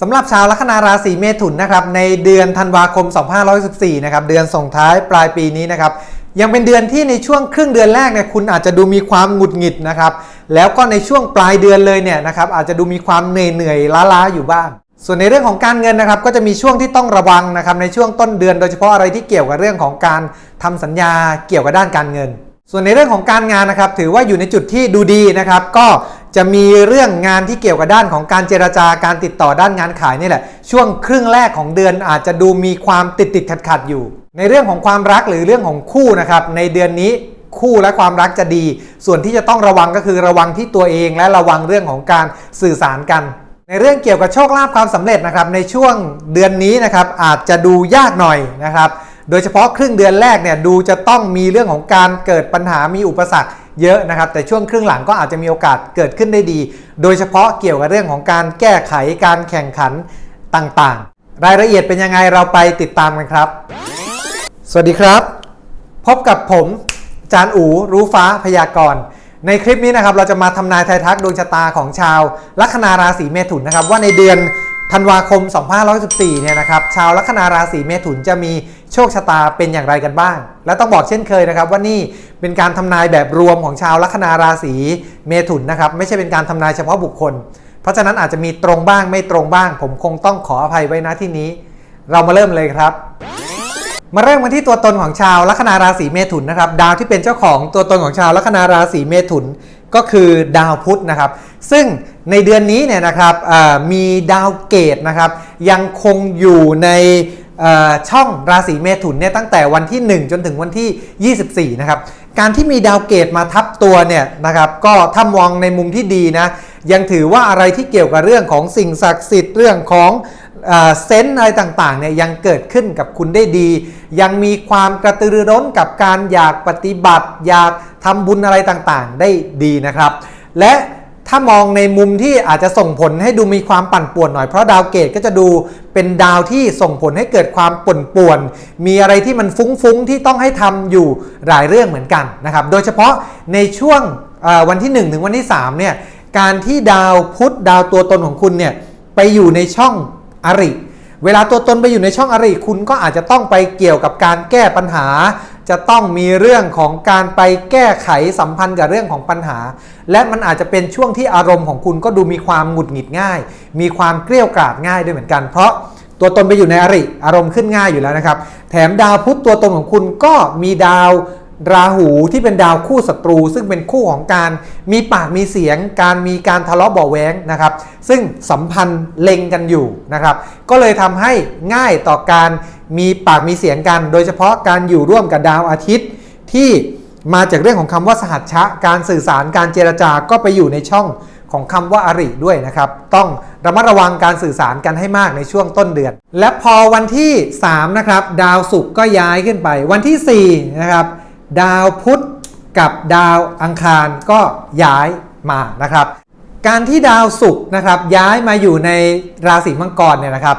สำหรับชาวลัคนาราศีเมถุนนะครับในเดือนธันวาคม 2514นะครับเดือนส่งท้ายปลายปีนี้นะครับยังเป็นเดือนที่ในช่วงครึ่งเดือนแรกเนี่ยคุณอาจจะดูมีความหงุดหงิดนะครับแล้วก็ในช่วงปลายเดือนเลยเนี่ยนะครับอาจจะดูมีความเหนื่อยเหนื่อยๆล้าๆอยู่บ้าง ส่วนในเรื่องของการเงินนะครับก็จะมีช่วงที่ต้องระวังนะครับในช่วงต้นเดือนโดยเฉพาะอะไรที่เกี่ยวกับเรื่องของการทำสัญญาเกี่ยวกับด้านการเงิน ส่วนในเรื่องของการงานนะครับถือว่าอยู่ในจุดที่ดูดีนะครับ ก็จะมีเรื่องงานที่เกี่ยวกับด้านของการเจรจาการติดต่อด้านงานขายนี่แหละ ช่วงครึ่งแรกของเดือนอาจจะดูมีความติดติดขัดขัดอยู่ ในเรื่องของความรักหรือเรื่องของคู่นะครับในเดือนนี้คู่และความรักจะดี ส่วนที่จะต้องระวังก็คือระวังที่ตัวเองและระวังเรื่องของการสื่อสารกัน ในเรื่องเกี่ยวกับโชคลาภความสำเร็จนะครับในช่วงเดือนนี้นะครับอาจจะดูยากหน่อยนะครับ โดยเฉพาะครึ่งเดือนแรกเนี่ยดูจะต้องมีเรื่องของการเกิดปัญหามีอุปสรรคเยอะนะครับ แต่ช่วงครึ่งหลังก็อาจจะมีโอกาสเกิดขึ้นได้ดี โดยเฉพาะเกี่ยวกับเรื่องของการแก้ไขการแข่งขันต่างๆ รายละเอียดเป็นยังไงเราไปติดตามกันครับ สวัสดีครับ พบกับผมอาจารย์อูรู้ฟ้าพยากรณ์ในคลิปนี้นะครับเราจะมาทำนายทายทักดวงชะตาของชาวลัคนาราศีเมถุนนะครับว่าในเดือน ธันวาคม 2514 เนี่ยนะครับ ชาวลัคนาราศีเมถุนจะมีโชคชะตาเป็นอย่างไรกันบ้าง และต้องบอกเช่นเคยนะครับ ว่านี่เป็นการทำนายแบบรวมของชาวลัคนาราศีเมถุนนะครับ ไม่ใช่เป็นการทำนายเฉพาะบุคคล เพราะฉะนั้นอาจจะมีตรงบ้างไม่ตรงบ้าง ผมคงต้องขออภัยไว้ณที่นี้ เรามาเริ่มเลยครับ มาเริ่มกันที่ตัวตนของชาวลัคนาราศีเมถุนนะครับ ดาวที่เป็นเจ้าของตัวตนของชาวลัคนาราศีเมถุน ก็คือดาวพุธนะครับ ซึ่งในเดือนนี้เนี่ยนะครับมีดาวเกตนะครับ ยังคงอยู่ในช่องราศีเมถุนเนี่ยตั้งแต่วันที่ 1 จนถึงวันที่ 24 นะครับ การที่มีดาวเกตมาทับตัวเนี่ยนะครับ ก็ถ้ามองในมุมที่ดีนะ ยังถือว่าอะไรที่เกี่ยวกับเรื่องของสิ่งศักดิ์สิทธิ์เรื่องของ เซนส์อะไรต่างๆเนี่ยยังเกิดขึ้นกับคุณได้ดี ยังมีความกระตือรือร้นกับการอยากปฏิบัติ อยากทำบุญอะไรต่างๆ ได้ดีนะครับ และถ้ามองในมุมที่อาจจะส่งผลให้ดูมีความปั่นป่วนหน่อยเพราะดาวเกตก็จะดูเป็นดาวที่ส่งผลให้เกิดความป่นป่วน มีอะไรที่มันฟุ้งๆที่ต้องให้ทำอยู่หลายเรื่องเหมือนกันนะครับ โดยเฉพาะในช่วงวันที่ 1 ถึงวันที่3เนี่ยการที่ดาวพุธดาวตัวตนของคุณเนี่ยไปอยู่ในช่อง อริ เวลาตัวตนไปอยู่ในช่องอริ คุณก็อาจจะต้องไปเกี่ยวกับการแก้ปัญหา จะต้องมีเรื่องของการไปแก้ไขสัมพันธ์กับเรื่องของปัญหา และมันอาจจะเป็นช่วงที่อารมณ์ของคุณก็ดูมีความหงุดหงิดง่าย มีความเกลี้ยกล่อมง่ายด้วยเหมือนกัน เพราะตัวตนไปอยู่ในอริ อารมณ์ขึ้นง่ายอยู่แล้วนะครับ แถมดาวพุธตัวตนของคุณก็มีดาว ราหูที่เป็นดาวคู่ศัตรู ซึ่งเป็นคู่ของการมีปากมีเสียง การมีการทะเลาะเบาะแว้งนะครับ ซึ่งสัมพันธ์เล็งกันอยู่นะครับ ก็เลยทำให้ง่ายต่อการมีปากมีเสียงกัน โดยเฉพาะการอยู่ร่วมกับดาวอาทิตย์ ที่มาจากเรื่องของคำว่าสหัชชะ การสื่อสารการเจรจาก็ไปอยู่ในช่องของคำว่าอริด้วยนะครับ ต้องระมัดระวังการสื่อสารกันให้มากในช่วงต้นเดือน และพอวันที่ 3 นะครับ ดาวศุกร์ก็ย้ายขึ้นไป วันที่ 4 นะครับ ดาวพุธกับดาวอังคารก็ย้ายมานะครับ การที่ดาวศุกร์นะครับย้ายมาอยู่ในราศีมังกรเนี่ยนะครับ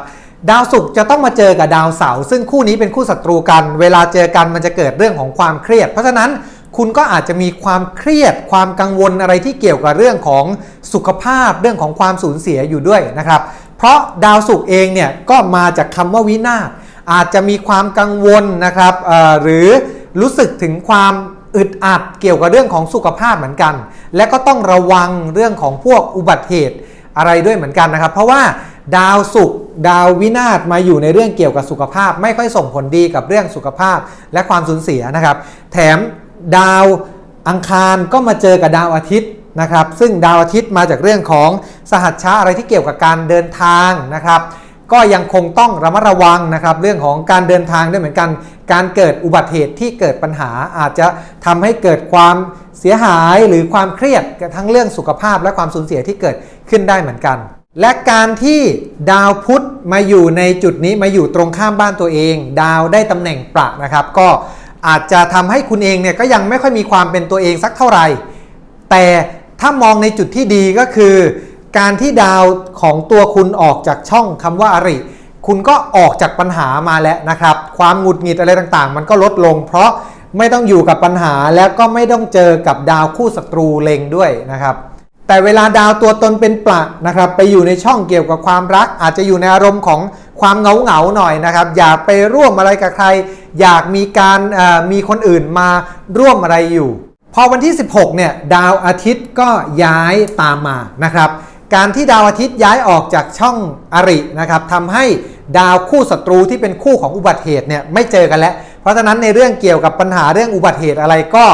ดาวศุกร์จะต้องมาเจอกับดาวเสาร์ซึ่งคู่นี้เป็นคู่ศัตรูกัน เวลาเจอกันมันจะเกิดเรื่องของความเครียด เพราะฉะนั้นคุณก็อาจจะมีความเครียดความกังวลอะไรที่เกี่ยวกับเรื่องของสุขภาพเรื่องของความสูญเสียอยู่ด้วยนะครับ เพราะดาวศุกร์เองเนี่ยก็มาจากคำว่าวินาศอาจจะมีความกังวลนะครับหรือ รู้สึกถึงความอึดอัดเกี่ยวกับเรื่องของสุขภาพเหมือนกัน และก็ต้องระวังเรื่องของพวกอุบัติเหตุอะไรด้วยเหมือนกันนะครับ เพราะว่าดาวศุกร์ดาววินาศมาอยู่ในเรื่องเกี่ยวกับสุขภาพ ไม่ค่อยส่งผลดีกับเรื่องสุขภาพและความสูญเสียนะครับ แถมดาวอังคารก็มาเจอกับดาวอาทิตย์นะครับ ซึ่งดาวอาทิตย์มาจากเรื่องของสหัชชะอะไรที่เกี่ยวกับการเดินทางนะครับ ก็ยังคงต้องระมัดระวังนะครับ เรื่องของการเดินทางด้วยเหมือนกัน การเกิดอุบัติเหตุที่เกิดปัญหาอาจจะทำให้เกิดความเสียหายหรือความเครียดทั้งเรื่องสุขภาพและความสูญเสียที่เกิดขึ้นได้เหมือนกัน และการที่ดาวพุธมาอยู่ในจุดนี้มาอยู่ตรงข้ามบ้านตัวเอง ดาวได้ตำแหน่งประนะครับ ก็อาจจะทำให้คุณเองเนี่ยก็ยังไม่ค่อยมีความเป็นตัวเองสักเท่าไหร่ แต่ถ้ามองในจุดที่ดีก็คือ การที่ดาวของตัวคุณออกจากช่องคำว่าอริ คุณก็ออกจากปัญหามาแล้วนะครับ ความหงุดหงิดอะไรต่างๆ มันก็ลดลง เพราะไม่ต้องอยู่กับปัญหาแล้วก็ไม่ต้องเจอกับดาวคู่ศัตรูเลงด้วยนะครับ แต่เวลาดาวตัวตนเป็นปลักนะครับไปอยู่ในช่องเกี่ยวกับความรัก อาจจะอยู่ในอารมณ์ของความเหงาเหงาๆหน่อยนะครับ อยากไปร่วมอะไรกับใคร อยากมีการมีคนอื่นมาร่วมอะไรอยู่ พอวันที่ 16เนี่ยดาวอาทิตย์ก็ย้ายตามมานะครับ การที่ดาวอาทิตย์ย้ายออกจากช่องอรินะครับทำให้ดาวคู่ศัตรูที่เป็นคู่ของอุบัติเหตุเนี่ยไม่เจอกันแล้ว เพราะฉะนั้นในเรื่องเกี่ยวกับปัญหาเรื่องอุบัติเหตุอะไรก็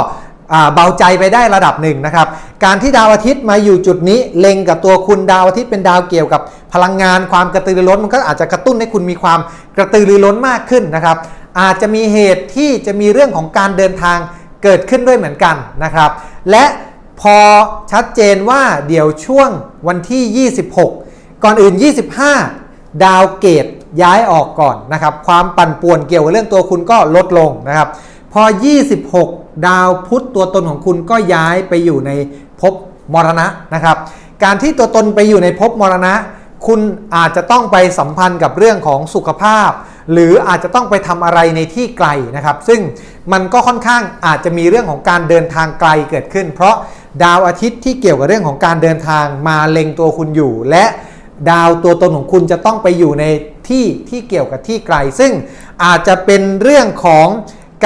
เบาใจไปได้ระดับหนึ่งนะครับ การที่ดาวอาทิตย์มาอยู่จุดนี้เล็งกับตัวคุณดาวอาทิตย์เป็นดาวเกี่ยวกับพลังงานความกระตือรือร้นมันก็อาจจะกระตุ้นให้คุณมีความกระตือรือร้นมากขึ้นนะครับ อาจจะมีเหตุที่จะมีเรื่องของการเดินทางเกิดขึ้นด้วยเหมือนกันนะครับ และ พอชัดเจนว่าเดี๋ยวช่วงวันที่ 26 ก่อนอื่น 25 ดาวเกตย้ายออกก่อนนะครับ ความปั่นป่วนเกี่ยวกับเรื่องตัวคุณก็ลดลงนะครับ พอ 26 ดาวพุธตัวตนของคุณก็ย้ายไปอยู่ในภพมรณะนะครับ การที่ตัวตนไปอยู่ในภพมรณะ คุณอาจจะต้องไปสัมพันธ์กับเรื่องของสุขภาพ หรืออาจจะต้องไปทำอะไรในที่ไกลนะครับ ซึ่งมันก็ค่อนข้างอาจจะมีเรื่องของการเดินทางไกลเกิดขึ้น เพราะ ดาวอาทิตย์ที่เกี่ยวกับเรื่องของการเดินทางมาเล็งตัวคุณอยู่ และดาวตัวตนของคุณจะต้องไปอยู่ในที่ที่เกี่ยวกับที่ไกล ซึ่งอาจจะเป็นเรื่องของ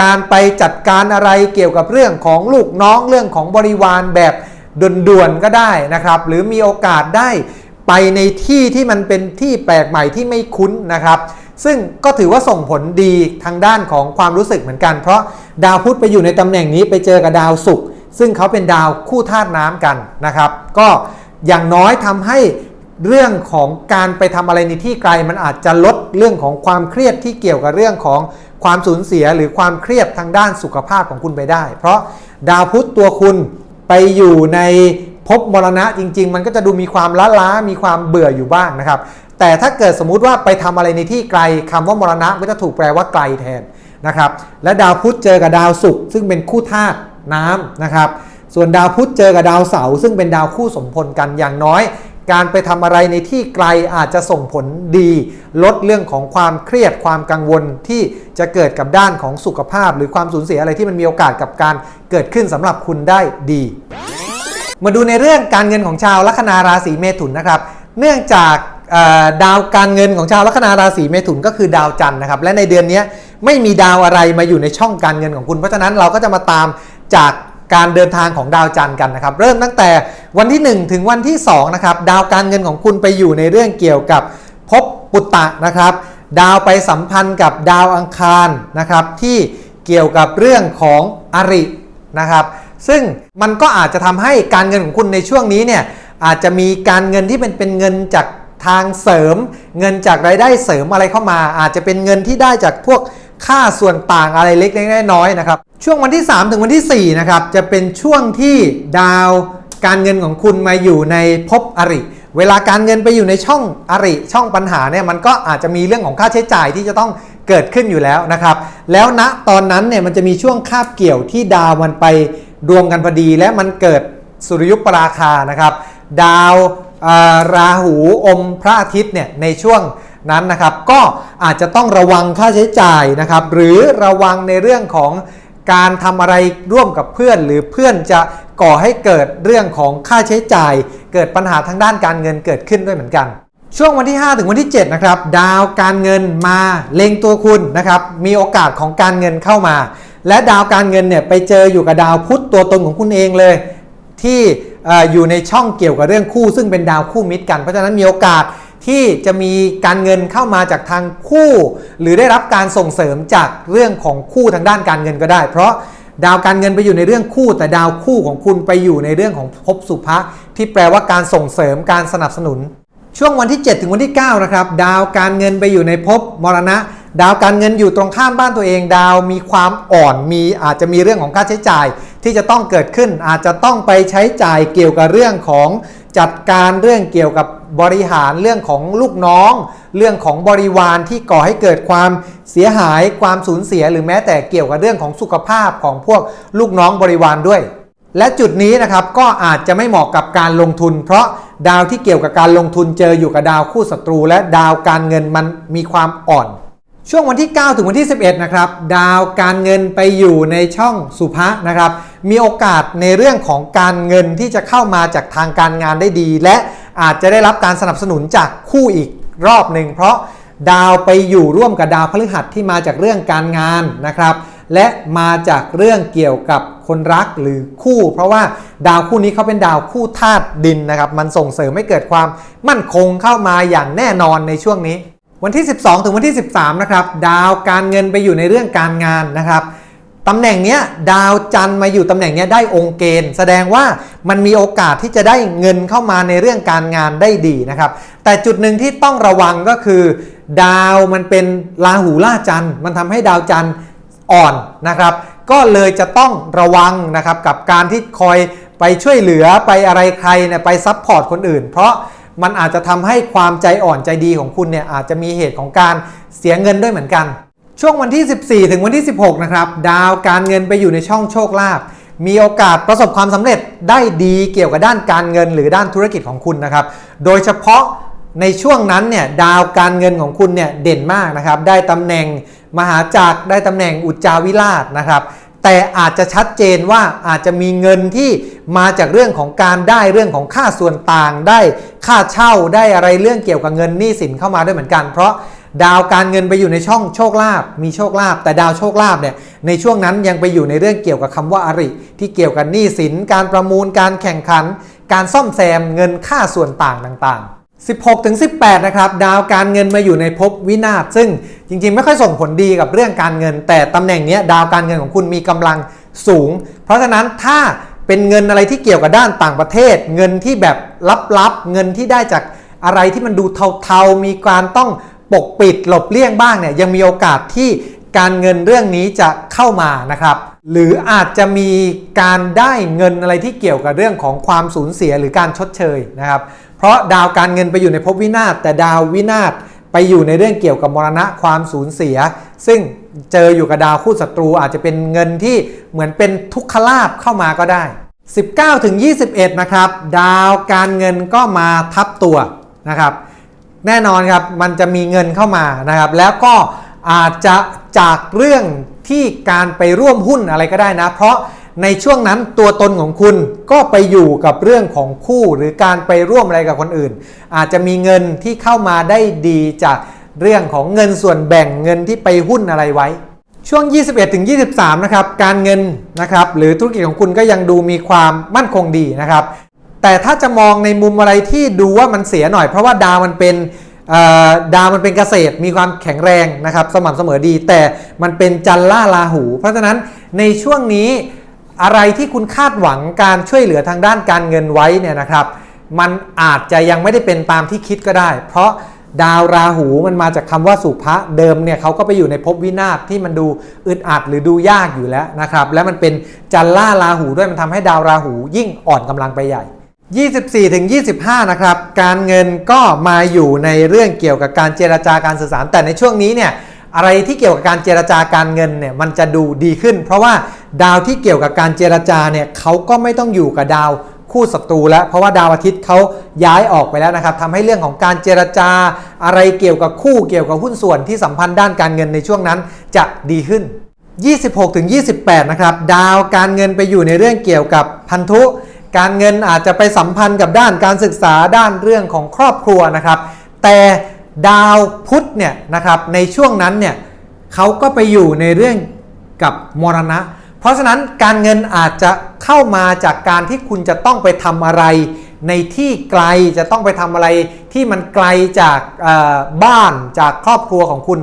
การไปจัดการอะไรเกี่ยวกับเรื่องของลูกน้องเรื่องของบริวารแบบด่วนๆก็ได้นะครับ หรือมีโอกาสได้ไปในที่ที่มันเป็นที่แปลกใหม่ที่ไม่คุ้นนะครับ ซึ่งก็ถือว่าส่งผลดีทางด้านของความรู้สึกเหมือนกัน เพราะดาวพุธไปอยู่ในตำแหน่งนี้ไปเจอกับดาวศุกร์ ซึ่งเขาเป็นดาวคู่ธาตุน้ำกันนะครับ ก็อย่างน้อยทำให้เรื่องของการไปทำอะไรในที่ไกล มันอาจจะลดเรื่องของความเครียดที่เกี่ยวกับเรื่องของความสูญเสียหรือความเครียดทางด้านสุขภาพของคุณไปได้ เพราะดาวพุธตัวคุณไปอยู่ในพบมรณะจริง ๆ มันก็จะดูมีความล้าล้าๆมีความเบื่ออยู่บ้างนะครับ แต่ถ้าเกิดสมมุติว่าไปทำอะไรในที่ไกลคำว่ามรณะก็จะถูกแปลว่าไกลแทนนะครับ และดาวพุธเจอกับดาวศุกร์ซึ่งเป็นคู่ธาตุ น้ำนะครับ ส่วนดาวพุธเจอกับดาวเสาร์ซึ่งเป็นดาวคู่สมพลกันอย่างน้อย การไปทำอะไรในที่ไกลอาจจะส่งผลดี ลดเรื่องของความเครียดความกังวลที่จะเกิดกับด้านของสุขภาพ หรือความสูญเสียอะไรที่มันมีโอกาสกับการเกิดขึ้นสำหรับคุณได้ดี มาดูในเรื่องการเงินของชาวลัคนาราศีเมถุนนะครับ เนื่องจากดาวการเงินของชาวลัคนาราศีเมถุนก็คือดาวจันทร์นะครับ และในเดือนนี้ไม่มีดาวอะไรมาอยู่ในช่องการเงินของคุณ เพราะฉะนั้นเราก็จะมาตาม จากการเดินทางของดาวจันทร์กันนะครับ เริ่มตั้งแต่วันที่ 1 ถึงวันที่2นะครับดาวการเงินของคุณไปอยู่ในเรื่องเกี่ยวกับภพปุตตะนะครับ ดาวไปสัมพันธ์กับดาวอังคารนะครับ ที่เกี่ยวกับเรื่องของอรินะครับ ซึ่งมันก็อาจจะทำให้การเงินของคุณในช่วงนี้เนี่ยอาจจะมีการเงินที่เป็นเป็นเงินจากทางเสริม เงินจากรายได้เสริมอะไรเข้ามา อาจจะเป็นเงินที่ได้จากพวกค่าส่วนต่างอะไรเล็กๆน้อยๆนะครับ ช่วงวันที่ 3 ถึงวันที่ 4 นะครับ จะเป็นช่วงที่ดาวการเงินของคุณมาอยู่ในภพอริ เวลาการเงินไปอยู่ในช่องอริ ช่องปัญหาเนี่ยมันก็อาจจะมีเรื่องของค่าใช้จ่ายที่จะต้องเกิดขึ้นอยู่แล้วนะครับ แล้วณตอนนั้นเนี่ยมันจะมีช่วงคาบเกี่ยวที่ดาวมันไปรวมกันพอดี และมันเกิดสุริยุปราคานะครับ ดาวาราหูอมพระอาทิตย์เนี่ยในช่วงนั้นนะครับ ก็อาจจะต้องระวังค่าใช้จ่ายนะครับ หรือระวังในเรื่องของ การทำอะไรร่วมกับเพื่อน หรือเพื่อนจะก่อให้เกิดเรื่องของค่าใช้จ่าย เกิดปัญหาทางด้านการเงินเกิดขึ้นด้วยเหมือนกัน ช่วงวันที่ 5 ถึงวันที่ 7 นะครับ ดาวการเงินมาเล็งตัวคุณนะครับ มีโอกาสของการเงินเข้ามา และดาวการเงินเนี่ยไปเจออยู่กับดาวพุธตัวตนของคุณเองเลย ที่เอ่อยู่ในช่องเกี่ยวกับเรื่องคู่ ซึ่งเป็นดาวคู่มิตรกันเพราะฉะนั้นมีโอกาส ที่จะมีการเงินเข้ามาจากทางคู่ หรือได้รับการส่งเสริมจากเรื่องของคู่ทางด้านการเงินก็ได้ เพราะดาวการเงินไปอยู่ในเรื่องคู่ แต่ดาวคู่ของคุณไปอยู่ในเรื่องของภพสุภะที่แปลว่าการส่งเสริมการสนับสนุน ช่วงวันที่ 7 ถึงวันที่9นะครับดาวการเงินไปอยู่ในภพมรณะ ดาวการเงินอยู่ตรงข้ามบ้านตัวเอง ดาวมีความอ่อนมีอาจจะมีเรื่องของค่าใช้จ่าย ที่จะต้องเกิดขึ้นอาจจะต้องไปใช้จ่ายเกี่ยวกับเรื่องของจัดการเรื่องเกี่ยวกับบริหารเรื่องของลูกน้อง เรื่องของบริวารที่ก่อให้เกิดความเสียหายความสูญเสียหรือแม้แต่เกี่ยวกับเรื่องของสุขภาพของพวกลูกน้องบริวารด้วย และจุดนี้นะครับก็อาจจะไม่เหมาะกับการลงทุน เพราะดาวที่เกี่ยวกับการลงทุนเจออยู่กับดาวคู่ศัตรู และดาวการเงินมันมีความอ่อน ช่วงวันที่ 9 ถึงวันที่ 11 นะครับ ดาวการเงินไปอยู่ในช่องสุภะนะครับ มีโอกาสในเรื่องของการเงินที่จะเข้ามาจากทางการงานได้ดี และอาจจะได้รับการสนับสนุนจากคู่อีกรอบหนึ่ง เพราะดาวไปอยู่ร่วมกับดาวพฤหัสที่มาจากเรื่องการงานนะครับ และมาจากเรื่องเกี่ยวกับคนรักหรือคู่ เพราะว่าดาวคู่นี้เขาเป็นดาวคู่ธาตุดินนะครับ มันส่งเสริมให้เกิดความมั่นคงเข้ามาอย่างแน่นอนในช่วงนี้ วันที่ 12 ถึงวันที่ 13 นะครับ ดาวการเงินไปอยู่ในเรื่องการงานนะครับตำแหน่งเนี้ยดาวจันมาอยู่ตำแหน่งเนี้ยได้องค์เกณฑ์ แสดงว่ามันมีโอกาสที่จะได้เงินเข้ามาในเรื่องการงานได้ดีนะครับ แต่จุดหนึ่งที่ต้องระวังก็คือ ดาวมันเป็นราหูล่าจันมันทำให้ดาวจันอ่อนนะครับ ก็เลยจะต้องระวังนะครับกับการที่คอยไปช่วยเหลือไปอะไรใครเนี่ยไปซับพอร์ตคนอื่น เพราะ มันอาจจะทำให้ความใจอ่อนใจดีของคุณเนี่ยอาจจะมีเหตุของการเสียเงินด้วยเหมือนกัน ช่วงวันที่ 14 ถึงวันที่ 16 นะครับดาวการเงินไปอยู่ในช่องโชคลาภมีโอกาสประสบความสำเร็จได้ดีเกี่ยวกับด้านการเงินหรือด้านธุรกิจของคุณนะครับ โดยเฉพาะในช่วงนั้นเนี่ยดาวการเงินของคุณเนี่ยเด่นมากนะครับ ได้ตำแหน่งมหาจักรได้ตำแหน่งอุจจาวิราชนะครับ แต่อาจจะชัดเจนว่าอาจจะมีเงินที่มาจากเรื่องของการได้เรื่องของค่าส่วนต่างได้ค่าเช่าได้อะไรเรื่องเกี่ยวกับเงินหนี้สินเข้ามาด้วยเหมือนกัน เพราะดาวการเงินไปอยู่ในช่องโชคลาภมีโชคลาภแต่ดาวโชคลาภเนี่ยในช่วงนั้นยังไปอยู่ในเรื่องเกี่ยวกับคำว่าอริ ที่เกี่ยวกับหนี้สิน การประมูลการแข่งขัน การซ่อมแซมเงินค่าส่วนต่างต่างๆ 16ถึง18 นะครับ ดาวการเงินมาอยู่ในภพวินาศซึ่ง จริงๆ ไม่ค่อยส่งผลดีกับเรื่องการเงิน แต่ตำแหน่งนี้ดาวการเงินของคุณมีกำลังสูง เพราะฉะนั้นถ้าเป็นเงินอะไรที่เกี่ยวกับด้านต่างประเทศ เงินที่แบบลับๆ เงินที่ได้จากอะไรที่มันดูเทาๆ มีการต้องปกปิดหลบเลี่ยงบ้างเนี่ยยังมีโอกาสที่การเงินเรื่องนี้จะเข้ามานะครับหรืออาจจะมีการได้เงินอะไรที่เกี่ยวกับเรื่องของความสูญเสียหรือการชดเชยนะครับ เพราะดาวการเงินไปอยู่ในภพวินาศแต่ดาววินาศ ไปอยู่ในเรื่องเกี่ยวกับมรณะความสูญเสีย ซึ่งเจออยู่กับดาวคู่ศัตรูอาจจะเป็นเงินที่เหมือนเป็นทุกขลาบเข้ามาก็ได้ 19ถึง21 นะครับ ดาวการเงินก็มาทับตัวนะครับ แน่นอนครับมันจะมีเงินเข้ามานะครับ แล้วก็อาจจะจากเรื่องที่การไปร่วมหุ้นอะไรก็ได้นะ เพราะ ในช่วงนั้นตัวตนของคุณก็ไปอยู่กับเรื่องของคู่หรือการไปร่วมอะไรกับคนอื่น อาจจะมีเงินที่เข้ามาได้ดีจากเรื่องของเงินส่วนแบ่งเงินที่ไปหุ้นอะไรไว้ ช่วง 21ถึง23 นะครับ การเงินนะครับหรือธุรกิจของคุณก็ยังดูมีความมั่นคงดีนะครับ แต่ถ้าจะมองในมุมอะไรที่ดูว่ามันเสียหน่อยเพราะว่าดาวมันเป็นดาวมันเป็นเกษตรมีความแข็งแรงนะครับ สม่ำเสมอดี แต่มันเป็นจันล่าลาหู เพราะฉะนั้นในช่วงนี้ อะไรที่คุณคาดหวังการช่วยเหลือทางด้านการเงินไว้เนี่ยนะครับ มันอาจจะยังไม่ได้เป็นตามที่คิดก็ได้ เพราะดาวราหูมันมาจากคำว่าสุภะเดิมเนี่ยเขาก็ไปอยู่ในภพวินาศที่มันดูอึดอัดหรือดูยากอยู่แล้วนะครับ และมันเป็นจันล่าราหูด้วยมันทำให้ดาวราหูยิ่งอ่อนกำลังไปใหญ่ 24ถึง25 นะครับ การเงินก็มาอยู่ในเรื่องเกี่ยวกับการเจรจาการสื่อสารแต่ในช่วงนี้เนี่ย อะไรที่เกี่ยวกับการเจรจาการเงินเนี่ยมันจะดูดีขึ้น เพราะว่าดาวที่เกี่ยวกับการเจรจาเนี่ยเขาก็ไม่ต้องอยู่กับดาวคู่ศัตรูแล้ว เพราะว่าดาวอาทิตย์เขาย้ายออกไปแล้วนะครับทำให้เรื่องของการเจรจา อะไรเกี่ยวกับคู่เกี่ยวกับหุ้นส่วนที่สัมพันธ์ด้านการเงินในช่วงนั้นจะดีขึ้น 26ถึง28 นะครับ ดาวการเงินไปอยู่ในเรื่องเกี่ยวกับพันธุ การเงินอาจจะไปสัมพันธ์กับด้านการศึกษาด้านเรื่องของครอบครัวนะครับ แต่ ดาวพุธเนี่ยนะครับในช่วงนั้นเนี่ยเขาก็ไปอยู่ในเรื่องกับมรณะ เพราะฉะนั้นการเงินอาจจะเข้ามาจากการที่คุณจะต้องไปทำอะไร ในที่ไกลจะต้องไปทำอะไรที่มันไกลจากบ้านจากครอบครัวของคุณ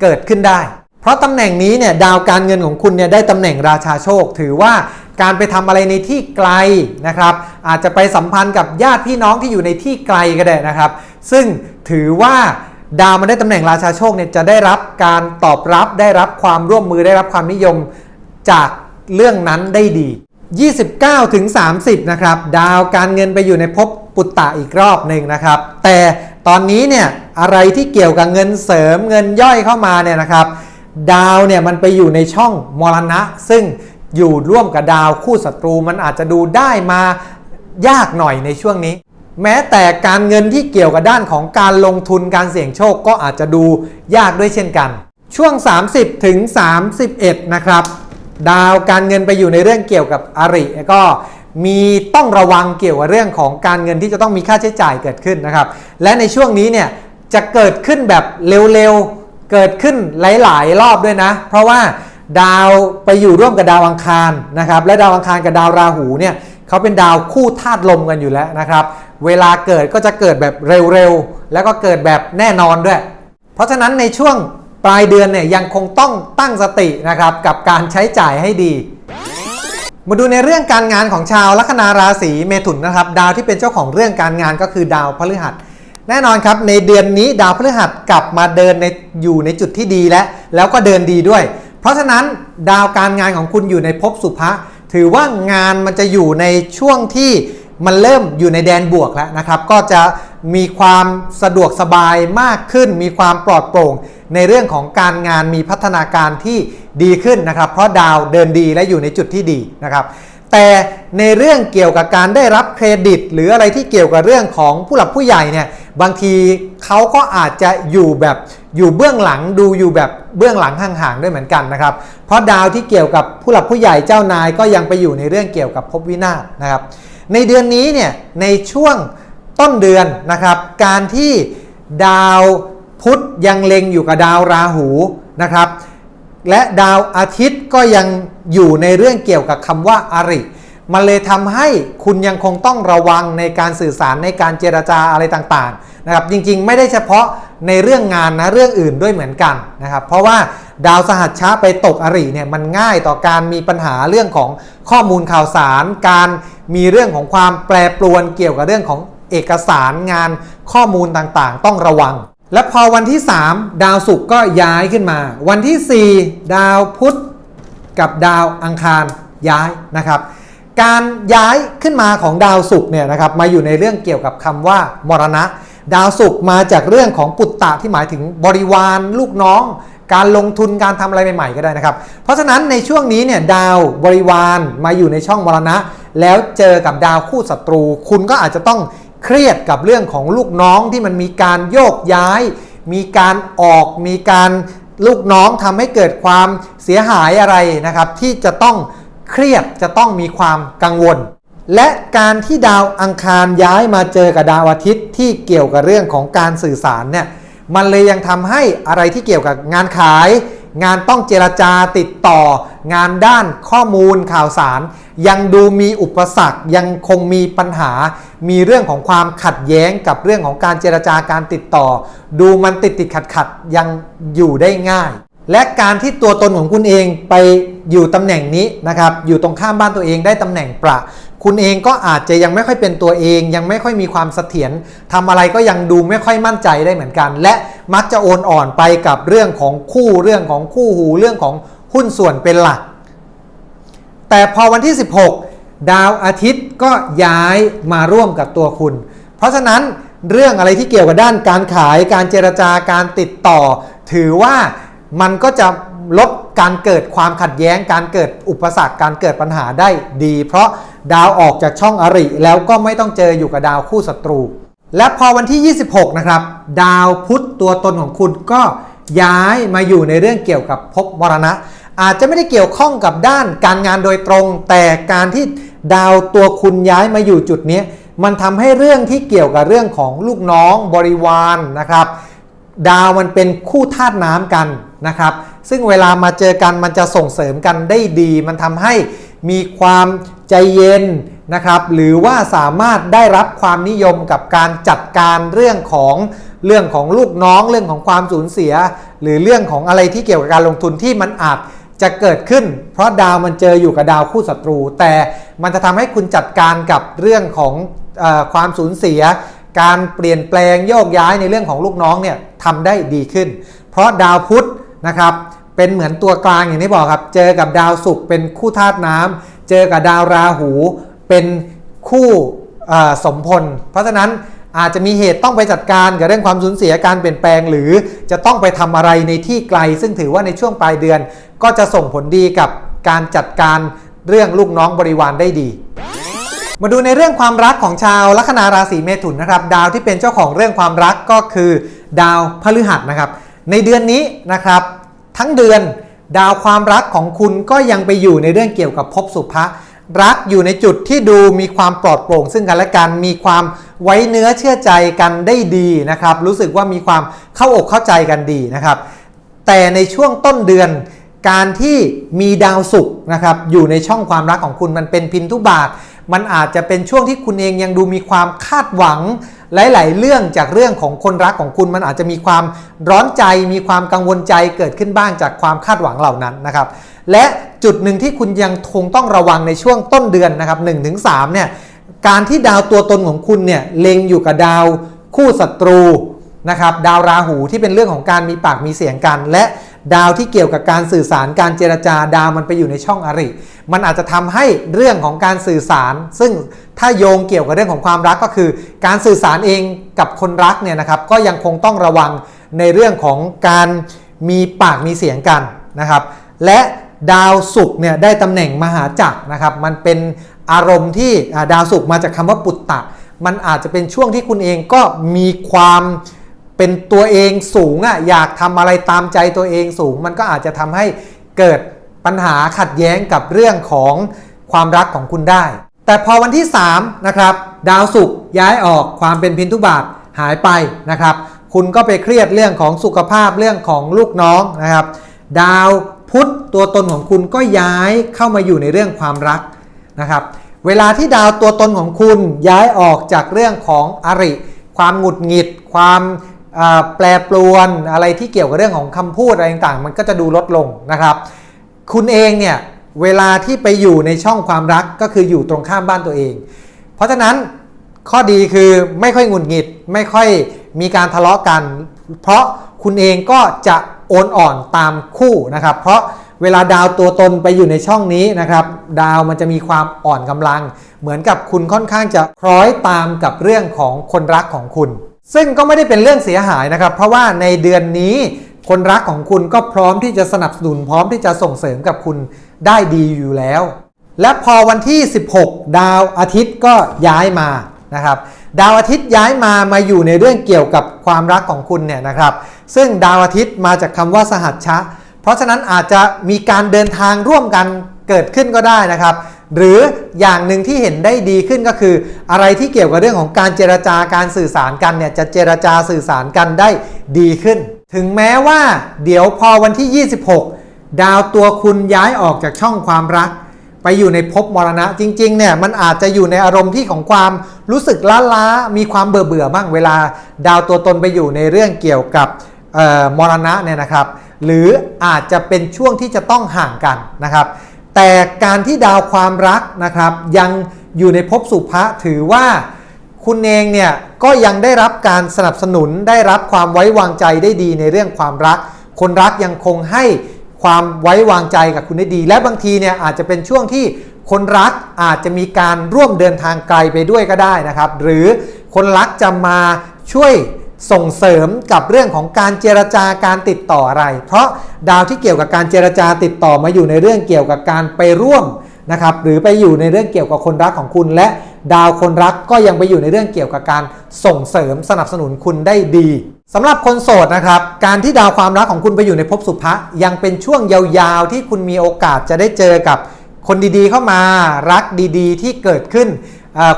เกิดขึ้นได้ เพราะตำแหน่งนี้เนี่ยดาวการเงินของคุณเนี่ยได้ตำแหน่งราชาโชค ถือว่าการไปทำอะไรในที่ไกลนะครับ อาจจะไปสัมพันธ์กับญาติพี่น้องที่อยู่ในที่ไกลก็ได้นะครับ ซึ่งถือว่าดาวมันได้ตำแหน่งราชาโชคเนี่ยจะได้รับการตอบรับได้รับความร่วมมือได้รับความนิยมจากเรื่องนั้นได้ดี 29ถึง30 นะครับ ดาวการเงินไปอยู่ในภพปุตตะอีกรอบหนึ่งนะครับ แต่ตอนนี้เนี่ยอะไรที่เกี่ยวกับเงินเสริมเงินย่อยเข้ามาเนี่ยนะครับ ดาวเนี่ยมันไปอยู่ในช่องมรณะ ซึ่งอยู่ร่วมกับดาวคู่ศัตรูมันอาจจะดูได้มายากหน่อยในช่วงนี้ แม้แต่การเงินที่เกี่ยวกับด้านของการลงทุนการเสี่ยงโชคก็อาจจะดูยากด้วยเช่นกัน ช่วง 30 ถึง 31 นะครับ ดาวการเงินไปอยู่ในเรื่องเกี่ยวกับอริก็มีต้องระวังเกี่ยวกับเรื่องของการเงินที่จะต้องมีค่าใช้จ่ายเกิดขึ้นนะครับ และในช่วงนี้เนี่ยจะเกิดขึ้นแบบเร็วๆ เกิดขึ้นหลายๆ รอบด้วยนะ เพราะว่าดาวไปอยู่ร่วมกับดาวอังคารนะครับ และดาวอังคารกับดาวราหูเนี่ย เขาเป็นดาวคู่ธาตุลมกันอยู่แล้วนะครับ เวลาเกิดก็จะเกิดแบบเร็วๆ แล้วก็เกิดแบบแน่นอนด้วย เพราะฉะนั้นในช่วงปลายเดือนเนี่ยยังคงต้องตั้งสตินะครับกับการใช้จ่ายให้ดี มาดูในเรื่องการงานของชาวลัคนาราศีเมถุนนะครับ ดาวที่เป็นเจ้าของเรื่องการงานก็คือดาวพฤหัสแน่นอนครับในเดือนนี้ดาวพฤหัสกลับมาเดินในอยู่ในจุดที่ดีและแล้วก็เดินดีด้วย เพราะฉะนั้นดาวการงานของคุณอยู่ในภพสุภะ ถือว่างานมันจะอยู่ในช่วงที่มันเริ่มอยู่ในแดนบวกแล้วนะครับ ก็จะมีความสะดวกสบายมากขึ้น มีความปลอดโปร่ง ในเรื่องของการงานมีพัฒนาการที่ดีขึ้นนะครับ เพราะดาวเดินดีและอยู่ในจุดที่ดีนะครับ แต่ในเรื่องเกี่ยวกับการได้รับเครดิต หรืออะไรที่เกี่ยวกับเรื่องของผู้หลักผู้ใหญ่เนี่ยบางทีเขาก็อาจจะอยู่แบบอยู่เบื้องหลังดูอยู่แบบเบื้องหลังห่างๆด้วยเหมือนกันนะครับเพราะดาวที่เกี่ยวกับผู้หลักผู้ใหญ่เจ้านายก็ยังไปอยู่ในเรื่องเกี่ยวกับภพวินาศนะครับ ในเดือนนี้เนี่ยในช่วงต้นเดือนนะครับ การที่ดาวพุธยังเล็งอยู่กับดาวราหูนะครับ และดาวอาทิตย์ก็ยังอยู่ในเรื่องเกี่ยวกับคำว่าอาริมันเลยทำให้คุณยังคงต้องระวังในการสื่อสารในการเจรจาอะไรต่างๆนะครับจริงๆ ไม่ได้เฉพาะในเรื่องงานนะเรื่องอื่นด้วยเหมือนกันนะครับเพราะว่าดาวสหัชชะไปตกอริเนี่ยมันง่ายต่อการมีปัญหาเรื่องของข้อมูลข่าวสาร การมีเรื่องของความแปรปรวนเกี่ยวกับเรื่องของเอกสารงานข้อมูลต่างๆ ต้องระวัง และพอวันที่ 3 ดาวศุกร์ก็ย้ายขึ้นมา วันที่ 4 ดาวพุธกับดาวอังคารย้ายนะครับ การย้ายขึ้นมาของดาวศุกร์เนี่ยนะครับมาอยู่ในเรื่องเกี่ยวกับคำว่ามรณะ ดาวศุกร์มาจากเรื่องของปุตตะที่หมายถึงบริวารลูกน้อง การลงทุนการทำอะไรใหม่ๆก็ได้นะครับ เพราะฉะนั้นในช่วงนี้เนี่ยดาวบริวารมาอยู่ในช่องมรณะ แล้วเจอกับดาวคู่ศัตรู คุณก็อาจจะต้อง เครียดกับเรื่องของลูกน้องที่มันมีการโยกย้าย มีการออกมีการลูกน้องทำให้เกิดความเสียหายอะไรนะครับ ที่จะต้องเครียดจะต้องมีความกังวล และการที่ดาวอังคารย้ายมาเจอกับดาวอาทิตย์ที่เกี่ยวกับเรื่องของการสื่อสารเนี่ยมันเลยยังทำให้อะไรที่เกี่ยวกับงานขาย งานต้องเจรจาติดต่อ งานด้านข้อมูลข่าวสาร ยังดูมีอุปสรรคยังคงมีปัญหา มีเรื่องของความขัดแย้งกับเรื่องของการเจรจาการติดต่อ ดูมันติดติดขัดขัดยังอยู่ได้ง่าย และการที่ตัวตนของคุณเองไปอยู่ตำแหน่งนี้นะครับอยู่ตรงข้ามบ้านตัวเองได้ตำแหน่งประ คุณเองก็อาจจะยังไม่ค่อยเป็นตัวเอง ยังไม่ค่อยมีความเสถียรทำอะไรก็ยังดูไม่ค่อยมั่นใจได้เหมือนกัน และมักจะโอนอ่อนไปกับเรื่องของคู่เรื่องของคู่หูเรื่องของหุ้นส่วนเป็นหลัก แต่พอวันที่ 16 ดาวอาทิตย์ก็ย้ายมาร่วมกับตัวคุณ เพราะฉะนั้นเรื่องอะไรที่เกี่ยวกับด้านการขายการเจรจาการติดต่อ ถือว่ามันก็จะลดการเกิดความขัดแย้ง การเกิดอุปสรรคการเกิดปัญหาได้ดี เพราะ ดาวออกจากช่องอริ แล้วก็ไม่ต้องเจออยู่กับดาวคู่ศัตรู และพอวันที่ 26 นะครับ ดาวพุธตัวตนของคุณก็ย้ายมาอยู่ในเรื่องเกี่ยวกับภพมรณะ อาจจะไม่ได้เกี่ยวข้องกับด้านการงานโดยตรง แต่การที่ดาวตัวคุณย้ายมาอยู่จุดนี้ มันทำให้เรื่องที่เกี่ยวกับเรื่องของลูกน้องบริวารนะครับ ดาวมันเป็นคู่ธาตุน้ำกันนะครับ ซึ่งเวลามาเจอกันมันจะส่งเสริมกันได้ดี มันทำให้ มีความใจเย็นนะครับ หรือว่าสามารถได้รับความนิยมกับการจัดการเรื่องของเรื่องของลูกน้องเรื่องของความสูญเสีย หรือเรื่องของอะไรที่เกี่ยวกับการลงทุนที่มันอาจจะเกิดขึ้น เพราะดาวมันเจออยู่กับดาวคู่ศัตรู แต่มันจะทำให้คุณจัดการกับเรื่องของอความสูญเสีย การเปลี่ยนแปลงโยกย้ายในเรื่องของลูกน้องเนี่ยทำได้ดีขึ้น เพราะดาวพุธนะครับ เป็นเหมือนตัวกลางอย่างที่บอกครับ เจอกับดาวศุกร์เป็นคู่ธาตุน้ำเจอกับดาวราหู เป็นคู่สมพล เพราะฉะนั้นอาจจะมีเหตุต้องไปจัดการกับเรื่องความสูญเสียการเปลี่ยนแปลง หรือจะต้องไปทำอะไรในที่ไกล ซึ่งถือว่าในช่วงปลายเดือน ก็จะส่งผลดีกับการจัดการเรื่องลูกน้องบริวารได้ดี มาดูในเรื่องความรักของชาวลัคนาราศีเมถุนนะครับ ดาวที่เป็นเจ้าของเรื่องความรักก็คือ ดาวพฤหัสนะครับ ในเดือนนี้นะครับ ทั้งเดือนดาวความรักของคุณก็ยังไปอยู่ในเรื่องเกี่ยวกับภพสุภะรักอยู่ในจุดที่ดูมีความปลอดโปร่ง ซึ่งกันและกันมีความไว้เนื้อเชื่อใจกันได้ดีนะครับ รู้สึกว่ามีความเข้าอกเข้าใจกันดีนะครับ แต่ในช่วงต้นเดือนการที่มีดาวศุกร์นะครับอยู่ในช่องความรักของคุณมันเป็นพินทุบาท มันอาจจะเป็นช่วงที่คุณเองยังดูมีความคาดหวัง หลาย ๆ เรื่องจากเรื่องของคนรักของคุณมันอาจจะมีความร้อนใจ มีความกังวลใจเกิดขึ้นบ้างจากความคาดหวังเหล่านั้นนะครับ และจุดหนึ่งที่คุณยังคงต้องระวังในช่วงต้นเดือนนะครับ1-3เนี่ยการที่ดาวตัวตนของคุณเนี่ยเล็งอยู่กับดาวคู่ศัตรูนะครับดาวราหูที่เป็นเรื่องของการมีปากมีเสียงกัน และ ดาวที่เกี่ยวกับการสื่อสารการเจรจาดาวมันไปอยู่ในช่องอริ มันอาจจะทำให้เรื่องของการสื่อสาร ซึ่งถ้าโยงเกี่ยวกับเรื่องของความรักก็คือ การสื่อสารเองกับคนรักเนี่ยนะครับก็ยังคงต้องระวังในเรื่องของการมีปากมีเสียงกันนะครับ และดาวศุกร์เนี่ยได้ตำแหน่งมหาจักรนะครับ มันเป็นอารมณ์ที่ดาวศุกร์มาจากคำว่าปุตตะ มันอาจจะเป็นช่วงที่คุณเองก็มีความ เป็นตัวเองสูงอะ่ะอยากทำอะไรตามใจตัวเองสูง มันก็อาจจะทำให้เกิดปัญหาขัดแย้งกับเรื่องของความรักของคุณได้ แต่พอวันที่3นะครับดาวศุกร์ย้ายออกความเป็นพินทุบาทหายไปนะครับ คุณก็ไปเครียดเรื่องของสุขภาพเรื่องของลูกน้องนะครับ ดาวพุธตัวตนของคุณก็ย้ายเข้ามาอยู่ในเรื่องความรักนะครับ เวลาที่ดาวตัวตนของคุณย้ายออกจากเรื่องของอริ ความหงุดหงิด ความ แปรปรวนอะไรที่เกี่ยวกับเรื่องของคำพูดอะไรต่างๆ มันก็จะดูลดลงนะครับ คุณเองเนี่ยเวลาที่ไปอยู่ในช่องความรักก็คืออยู่ตรงข้ามบ้านตัวเอง เพราะฉะนั้นข้อดีคือไม่ค่อยหงุดหงิดไม่ค่อยมีการทะเลาะกัน เพราะคุณเองก็จะโอนอ่อนตามคู่นะครับ เพราะเวลาดาวตัวตนไปอยู่ในช่องนี้นะครับ ดาวมันจะมีความอ่อนกำลัง เหมือนกับคุณค่อนข้างจะคล้อยตามกับเรื่องของคนรักของคุณ ซึ่งก็ไม่ได้เป็นเรื่องเสียหายนะครับ เพราะว่าในเดือนนี้คนรักของคุณก็พร้อมที่จะสนับสนุนพร้อมที่จะส่งเสริมกับคุณได้ดีอยู่แล้ว และพอวันที่ 16 ดาวอาทิตย์ก็ย้ายมานะครับ ดาวอาทิตย์ย้ายมามาอยู่ในเรื่องเกี่ยวกับความรักของคุณเนี่ยนะครับ ซึ่งดาวอาทิตย์มาจากคำว่าสหัชชะ เพราะฉะนั้นอาจจะมีการเดินทางร่วมกันเกิดขึ้นก็ได้นะครับ หรืออย่างหนึ่งที่เห็นได้ดีขึ้นก็คือ อะไรที่เกี่ยวกับเรื่องของการเจรจาการสื่อสารกันเนี่ยจะเจรจาสื่อสารกันได้ดีขึ้น ถึงแม้ว่า เดี๋ยวพอวันที่ 26 ดาวตัวคุณย้ายออกจากช่องความรัก ไปอยู่ในภพมรณะจริงๆเนี่ยมันอาจจะอยู่ในอารมณ์ที่ของความรู้สึกล้าล้าๆมีความเบื่อเบื่อบ้างเวลา ดาวตัวตนไปอยู่ในเรื่องเกี่ยวกับมรณะเนี่ยนะครับ หรืออาจจะเป็นช่วงที่จะต้องห่างกันนะครับ แต่การที่ดาวความรักนะครับ ยังอยู่ในภพสุภะถือว่าคุณเองเนี่ยก็ยังได้รับการสนับสนุนได้รับความไว้วางใจได้ดีในเรื่องความรัก คนรักยังคงให้ความไว้วางใจกับคุณได้ดี และบางทีเนี่ยอาจจะเป็นช่วงที่คนรักอาจจะมีการร่วมเดินทางไกลไปด้วยก็ได้นะครับ หรือคนรักจะมาช่วย ส่งเสริมกับเรื่องของการเจรจาการติดต่ออะไร เพราะดาวที่เกี่ยวกับการเจรจาติดต่อมาอยู่ในเรื่องเกี่ยวกับการไปร่วมนะครับหรือไปอยู่ในเรื่องเกี่ยวกับคนรักของคุณ และดาวคนรักก็ยังไปอยู่ในเรื่องเกี่ยวกับการส่งเสริมสนับสนุนคุณได้ดีสำหรับคนโสดนะครับ การที่ดาวความรักของคุณไปอยู่ในภพสุภะยังเป็นช่วงยาวๆ ที่คุณมีโอกาสจะได้เจอกับคนดีๆเข้ามารักดีๆ ที่เกิดขึ้น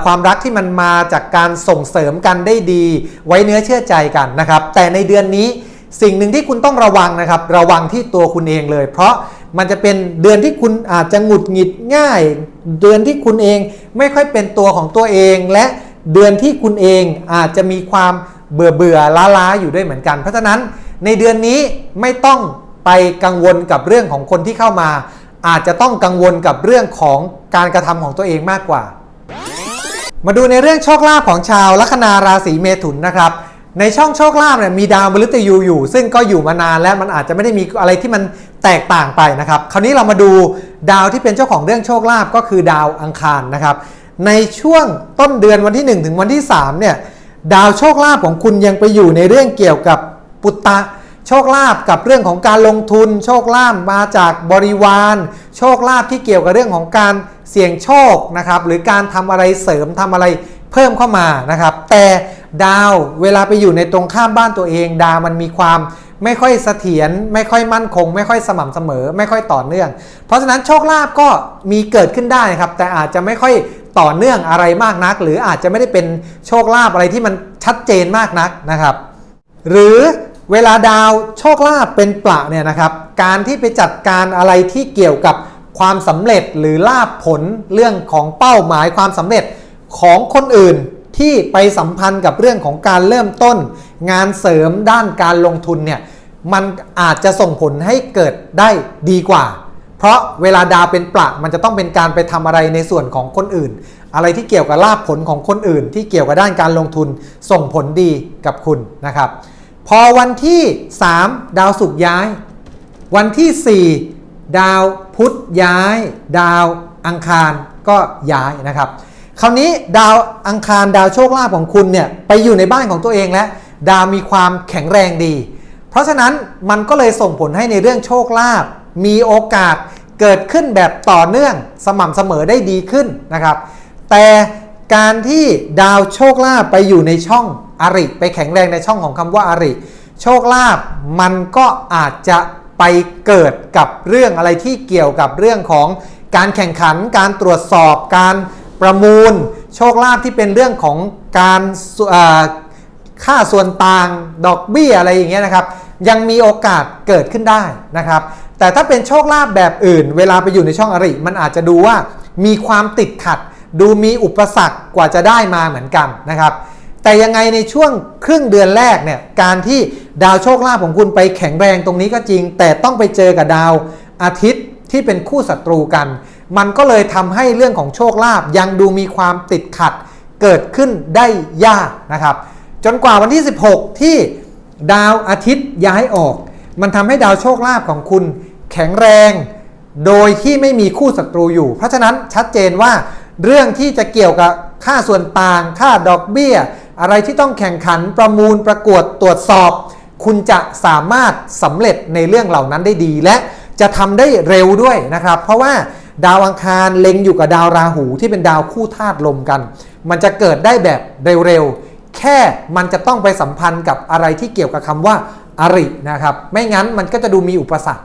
ความรักที่มันมาจากการส่งเสริมกันได้ดี ไว้เนื้อเชื่อใจกันนะครับ แต่ในเดือนนี้สิ่งหนึ่งที่คุณต้องระวังนะครับ ระวังที่ตัวคุณเองเลย เพราะมันจะเป็นเดือนที่คุณอาจจะหงุดหงิดง่าย เดือนที่คุณเองไม่ค่อยเป็นตัวของตัวเอง และเดือนที่คุณเองอาจจะมีความเบื่อเบื่อล้าล้าอยู่ด้วยเหมือนกัน เพราะฉะนั้นในเดือนนี้ไม่ต้องไปกังวลกับเรื่องของคนที่เข้ามา อาจจะต้องกังวลกับเรื่องของการกระทำของตัวเองมากกว่า มาดูในเรื่องโชคลาภของชาวลัคนาราศีเมถุนนะครับ ในช่องโชคลาภเนี่ยมีดาวมฤตยูอยู่ ซึ่งก็อยู่มานานแล้วมันอาจจะไม่ได้มีอะไรที่มันแตกต่างไปนะครับ คราวนี้เรามาดูดาวที่เป็นเจ้าของเรื่องโชคลาภก็คือดาวอังคารนะครับ ในช่วงต้นเดือนวันที่ 1 ถึงวันที่3เนี่ยดาวโชคลาภของคุณยังไปอยู่ในเรื่องเกี่ยวกับปุตตะ โชคลาภกับเรื่องของการลงทุน โชคลาภมาจากบริวาร โชคลาภที่เกี่ยวกับเรื่องของการเสี่ยงโชคนะครับหรือการทำอะไรเสริมทำอะไรเพิ่มเข้ามานะครับ แต่ดาวเวลาไปอยู่ในตรงข้ามบ้านตัวเอง ดาวมันมีความไม่ค่อยเสถียรไม่ค่อยมั่นคง ไม่ค่อยสม่ำเสมอ ไม่ค่อยต่อเนื่อง เพราะฉะนั้นโชคลาภก็มีเกิดขึ้นได้ครับ แต่อาจจะไม่ค่อยต่อเนื่องอะไรมากนัก หรืออาจจะไม่ได้เป็นโชคลาภอะไรที่มันชัดเจนมากนักนะครับ หรือ เวลาดาวโชคลาภเป็นประเนี่ยนะครับ การที่ไปจัดการอะไรที่เกี่ยวกับความสำเร็จหรือลาภผลเรื่องของเป้าหมายความสำเร็จของคนอื่นที่ไปสัมพันธ์กับเรื่องของการเริ่มต้น งานเสริมด้านการลงทุนเนี่ยมันอาจจะส่งผลให้เกิดได้ดีกว่า เพราะเวลาดาวเป็นประมันจะต้องเป็นการไปทำอะไรในส่วนของคนอื่น อะไรที่เกี่ยวกับลาภผลของคนอื่น ที่เกี่ยวกับด้านการลงทุนส่งผลดีกับคุณนะครับ พอวันที่ 3 ดาวศุกร์ย้าย วันที่ 4 ดาวพุธย้าย ดาวอังคารก็ย้ายนะครับ คราวนี้ดาวอังคารดาวโชคลาภของคุณเนี่ยไปอยู่ในบ้านของตัวเองแล้วดาวมีความแข็งแรงดี เพราะฉะนั้นมันก็เลยส่งผลให้ในเรื่องโชคลาภมีโอกาสเกิดขึ้นแบบต่อเนื่องสม่ำเสมอได้ดีขึ้นนะครับ แต่การที่ดาวโชคลาภไปอยู่ในช่อง อริไปแข็งแรงในช่องของคำว่าอริ โชคลาภมันก็อาจจะไปเกิดกับเรื่องอะไรที่เกี่ยวกับเรื่องของการแข่งขัน การตรวจสอบ การประมูล โชคลาภที่เป็นเรื่องของการค่าส่วนต่าง ดอกเบี้ยอะไรอย่างเงี้ยนะครับ ยังมีโอกาสเกิดขึ้นได้นะครับ แต่ถ้าเป็นโชคลาภแบบอื่น เวลาไปอยู่ในช่องอริ มันอาจจะดูว่ามีความติดขัด ดูมีอุปสรรคกว่าจะได้มาเหมือนกันนะครับ แต่ยังไงในช่วงครึ่งเดือนแรกเนี่ยการที่ดาวโชคลาภของคุณไปแข็งแรงตรงนี้ก็จริง แต่ต้องไปเจอกับดาวอาทิตย์ที่เป็นคู่ศัตรูกัน มันก็เลยทำให้เรื่องของโชคลาภยังดูมีความติดขัดเกิดขึ้นได้ยากนะครับ จนกว่าวันที่ 16 ที่ดาวอาทิตย์ย้ายออก มันทำให้ดาวโชคลาภของคุณแข็งแรง โดยที่ไม่มีคู่ศัตรูอยู่ เพราะฉะนั้นชัดเจนว่าเรื่องที่จะเกี่ยวกับค่าส่วนต่าง ค่าดอกเบี้ย อะไรที่ต้องแข่งขันประมูลประกวดตรวจสอบ คุณจะสามารถสำเร็จในเรื่องเหล่านั้นได้ดี และจะทำได้เร็วด้วยนะครับ เพราะว่าดาวอังคารเล็งอยู่กับดาวราหูที่เป็นดาวคู่ธาตุลมกัน มันจะเกิดได้แบบเร็วๆ แค่มันจะต้องไปสัมพันธ์กับอะไรที่เกี่ยวกับคำว่าอรินะครับ ไม่งั้นมันก็จะดูมีอุปสรรค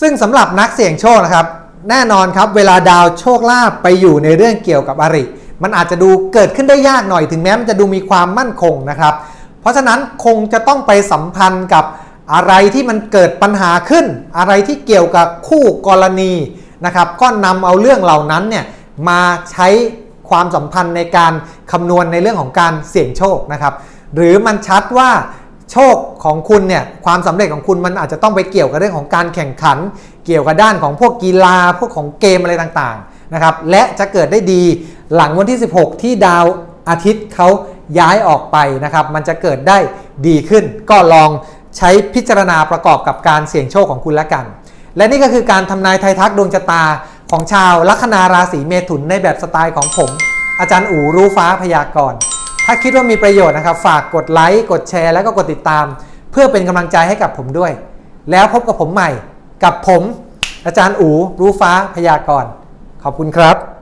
ซึ่งสำหรับนักเสี่ยงโชคนะครับ แน่นอนครับเวลาดาวโชคลาภไปอยู่ในเรื่องเกี่ยวกับอริ มันอาจจะดูเกิดขึ้นได้ยากหน่อยถึงแม้มันจะดูมีความมั่นคงนะครับ เพราะฉะนั้นคงจะต้องไปสัมพันธ์กับอะไรที่มันเกิดปัญหาขึ้น อะไรที่เกี่ยวกับคู่กรณีนะครับก็นำเอาเรื่องเหล่านั้นเนี่ยมาใช้ความสัมพันธ์ในการคำนวณในเรื่องของการเสี่ยงโชคนะครับ หรือมันชัดว่าโชคของคุณเนี่ยความสำเร็จของคุณมันอาจจะต้องไปเกี่ยวกับเรื่องของการแข่งขัน เกี่ยวกับด้านของพวกกีฬาพวกของเกมอะไรต่างๆ นะครับและจะเกิดได้ดีหลังวันที่ 16 ที่ดาวอาทิตย์เขาย้ายออกไปนะครับ มันจะเกิดได้ดีขึ้น ก็ลองใช้พิจารณาประกอบกับการเสี่ยงโชคของคุณละกัน และนี่ก็คือการทำนายไทยทักดวงชะตาของชาวลัคนาราศีเมถุนในแบบสไตล์ของผม อาจารย์อู๋รู้ฟ้าพยากรณ์ถ้าคิดว่ามีประโยชน์นะครับ ฝากกดไลค์กดแชร์แล้วก็กดติดตาม เพื่อเป็นกำลังใจให้กับผมด้วย แล้วพบกับผมใหม่กับผม อาจารย์อู๋รู้ฟ้าพยากรณ์ ขอบคุณครับ